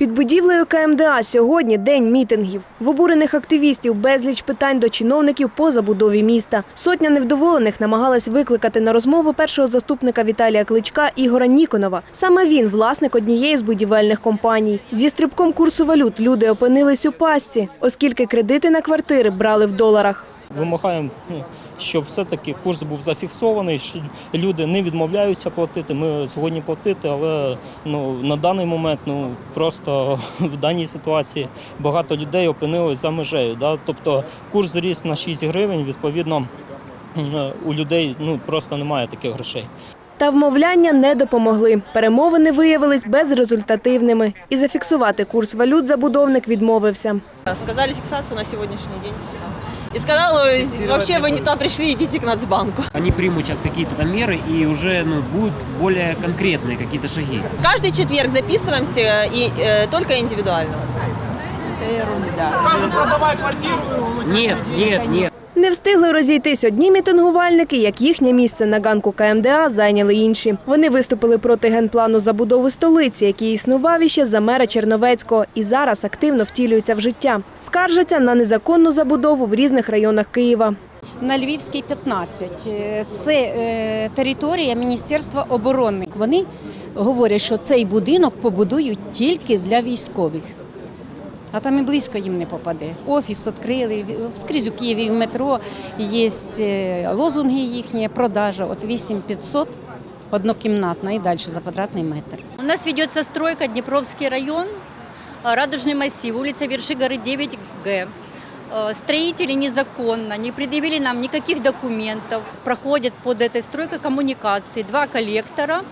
Під будівлею КМДА сьогодні день мітингів. В обурених активістів безліч питань до чиновників по забудові міста. Сотня невдоволених намагалась викликати на розмову першого заступника Віталія Кличка Ігора Ніконова. Саме він власник однієї з будівельних компаній. Зі стрибком курсу валют люди опинились у пастці, оскільки кредити на квартири брали в доларах. Вимагаємо, ну, щоб все-таки курс був зафіксований, що люди не відмовляються платити. Ми згодні платити, але ну, на даний момент ну, просто в даній ситуації багато людей опинились за межею. Да? Тобто курс зріс на 6 гривень, відповідно, у людей ну, просто немає таких грошей. Та вмовляння не допомогли. Перемовини виявились безрезультативними. І зафіксувати курс валют забудовник відмовився. Сказали фиксацию на сегодняшний день И сказал, э, вообще вы не туда пришли, идите к Нацбанку. Они примут сейчас какие-то там меры и уже ну, будут более конкретные какие-то шаги. Каждый четверг записываемся и э, только индивидуально. Нет, нет, нет. Не встигли розійтись одні мітингувальники, як їхнє місце на ганку КМДА зайняли інші. Вони виступили проти генплану забудови столиці, який існував іще за мера Черновецького і зараз активно втілюється в життя. Скаржаться на незаконну забудову в різних районах Києва. На Львівській 15. Е, Це е, територія Міністерства оборони. Вони говорять, що цей будинок побудують тільки для військових А там і близько їм не попаде. Офіс відкрили, скрізь у Києві і в метро є е, лозунги їхні, продажа от 8500 однокімнатна і далі за квадратний метр. У нас ведется стройка Днепровский район, э, Радужный массив, улица Вершигоры 9Г. Э, Строители незаконно, не предъявили нам никаких документов. Проходят под этой стройкой коммуникации два коллектора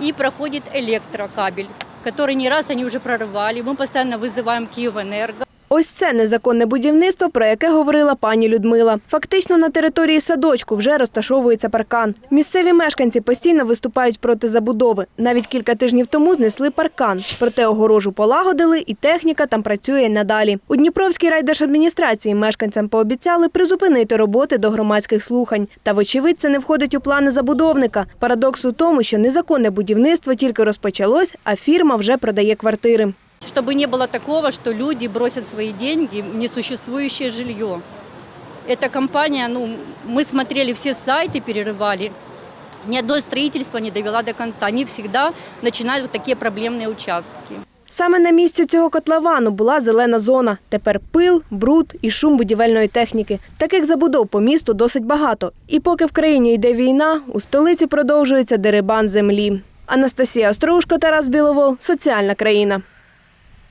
и проходит электрокабель, который не раз они уже прорывали. Мы постоянно вызываем Киевэнерго. Ось це незаконне будівництво, про яке говорила пані Людмила. Фактично на території садочку вже розташовується паркан. Місцеві мешканці постійно виступають проти забудови. Навіть кілька тижнів тому знесли паркан. Проте огорожу полагодили, і техніка там працює надалі. У Дніпровській райдержадміністрації мешканцям пообіцяли призупинити роботи до громадських слухань. Та вочевидь це не входить у плани забудовника. Парадокс у тому, що незаконне будівництво тільки розпочалось, а фірма вже продає квартири Чтобы не было такого, что люди бросят свои деньги в несуществующее жилье. Эта компания, ну, мы смотрели все сайты, перерывали. Ни одно строительство не довела до конца. Они всегда начинают вот такие проблемные участки. Саме на місці цього котловану була зелена зона. Тепер пил, бруд і шум будівельної техніки. Таких забудов по місту досить багато. І поки в країні йде війна, у столиці продовжується дерибан землі. Анастасія Острушко, Тарас Біловол, соціальна країна.